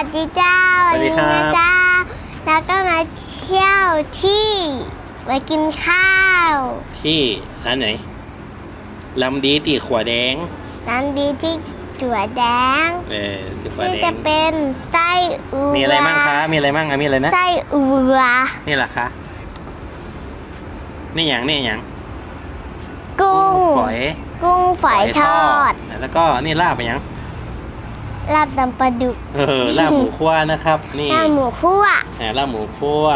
วัสดีครับ นะจ๊ะแล้วก็มาเที่ยวที่มากินข้าวที่ร้านไหนลำดีตีขวาแดงร้านดีที่จั่วแดงเออตีขวาที่แดจะงเป็นไส้อัวมีอะไรบ้างคะมีอะไรบ้างอะมีอะไรนะไส้อัวนี่แหละคะนี่อย่างนี่อย่างกุ้งฝอยกุ้งฝอยทอด แล้วก็นี่ลาบไปยัง ลาบดำปลาดุกเออลาบหมูคั่วนะครับ นี่ลาบหมูคั่วอ่าลาบหมูคั่ว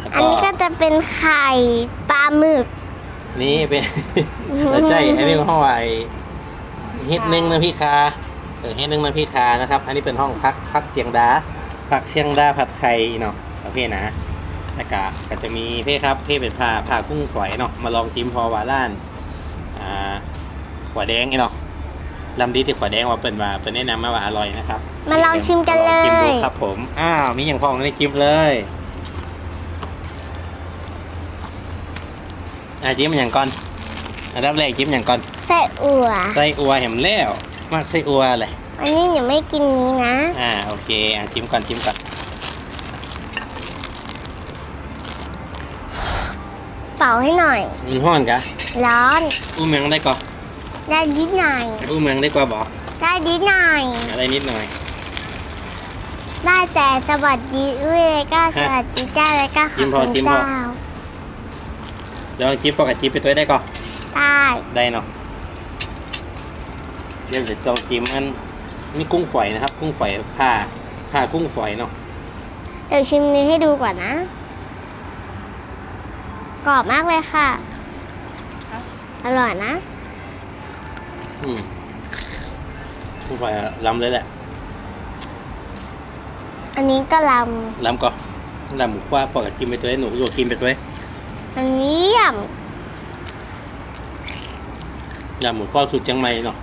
แล้วอันนี้ก็จะเป็นไข่ปลาหมึก นี่เป็นแล้วใจอันนี้เป็นห้องไอเฮ็ดหนึ่งนะพี่คาเออเฮ็ดหนึ่งนะพี่คานะครับ อันนี้เป็นห้องพักพักเจียงดาพักเชียงดาผัดไข่เนาะโอเคนะแล้วก็ก็จะมีเพ่ครับเพ่เป็นผ้าผ้ากุ้งฝอยเนาะมาลองจิ้มพอวาล้านอ่าขวาแดงไอ้เนาะ ลำดีที่ขวาแดงว่าเป็นว่าเป็นแนะนำมาว่าอร่อยนะครับมาลองชิมกันเลลองชิมดูย ครับผม อ้าวมีอย่างพองในจิ้มเลยอะจิ้มอย่างก่อนอันดับแรกจิ้มอย่างก่อนไส้อั่วไส้อัวเห็มแล้วมากไส้อัวเลย อันนี้ยังไม่กินนี้นะ อ่าโอเคอะจิ้มก่อนจิ้มก่อนเป่าให้หน่อยมันห้อนกะร้อนอู้เมืองได้ก่อ ได้นิดหน่อย อู้เมืองได้กว่าบอกได้นิดหน่อย อะไรนิดหน่อย ได้แต่สวัสดีด้วยเลยก็สวัสดีเจ้าเลยก็ขจิ้อบมพอคุณจิ้มพอ เจ้าเดี๋ยวจิ้มปกติจิ้มไปตัวได้ก่อได้ได้เนาะเดี๋ยวจะลองจิ้มอันนี่กุ้งฝอยนะครับ กุ้งฝอยผ้าผ้ากุ้งฝอยเนาะเดี๋ยวชิมนี้ให้ดูก่อนนะกรอบมากเลยค่ะ อร่อยนะ อืมกุ้งฝอยล้ำเลยแหละอันนี้ก็ลล้ำก็ล้ำหมูคว้าปกติจิ้มไปตัวได้หนูลวกกินไปตัวได้ำอันนี้เยี่ยมล้ำหมูคว้าสูตรเชียงใหม่เนาะ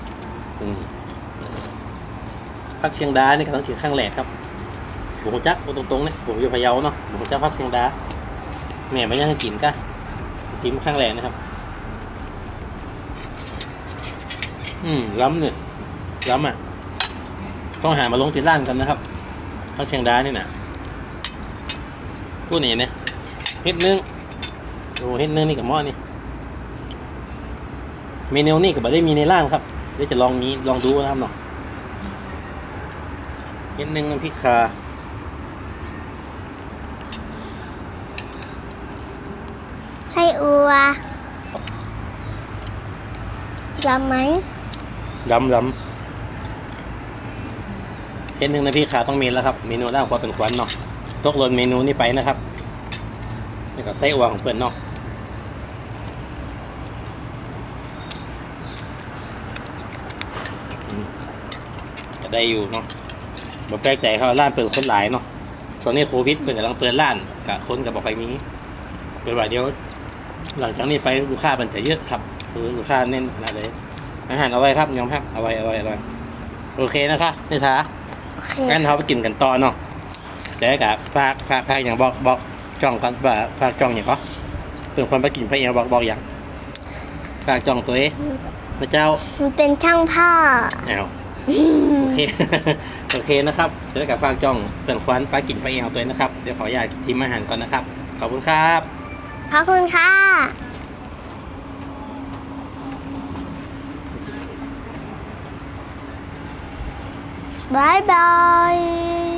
อืมพักเชียงดานี่ก็ต้องกินข้างแหลกครับผมจักตรงๆเนี่ยผมอยู่พะเยาเนาะผมจักพักเชียงดาแม่ไม่ยังให้กินกะจิ้มข้างแหลกนะครับ อืมล้ำเนี่ยล้ำอะ ต้องหามาลงที่ร้านกันนะครับพักเชียงดานี่นะพูดนี่เนี่ยเฮ็ดนึงโอ้เฮ็ดนึงนี่กับหม้อนี่เมนูนี่ก็บ่ได้มีในร้านครับเดี๋ยวจะลองมีลองดูนะครับเนาะเฮ็ดนึงน้ำพริกคาไส้อัวลำไหม ดำดำเฮ็ดนึงน้ำพริกคาต้องมีแล้วครับ เมนูแรกควาเป็นควันเนาะตกหล่นเมนูนี้ไปนะครับนี่ก็ไส้อวของเพื่อนเนาะอืมก็ได้อยู่เนาะบ่แปลกใจเขาร้านเปิดคนหลายเนาะช่วงนี้โควิดเปิดกำลังเปิดร้านกะคนกับบอกใครมีเป็นว่าเดียว หลังจากนี้ไปลูกค้ามันจะเยอะครับ คือลูกค้าเน้นขนาดเลย อาหารเอาไว้ครับยอมครับเอาไว้เอาไว้เอาไว้โอเคนะคะนี่ท้าโอเคงั้นเขาไปกินกันต่อเนาะเดี๋ยวกับฝากฝากฝากอย่างบอกบอกจ้องกันว่าฝากจ้องอย่างก็เป็นคนไปกินพระเองบอกบอกอย่างฝากจ้องตัวเองพระเจ้ามันเป็นช่างผ้าเอาโอเคโอเคนะครับเดี๋ยวกับฝากจ้องเป็นควันไปกินพระเองเอาตัวเองนะครับเดี๋ยวขออนุญาตทิมอาหารก่อนนะครับขอบคุณครับขอบคุณค่ะ Bye bye.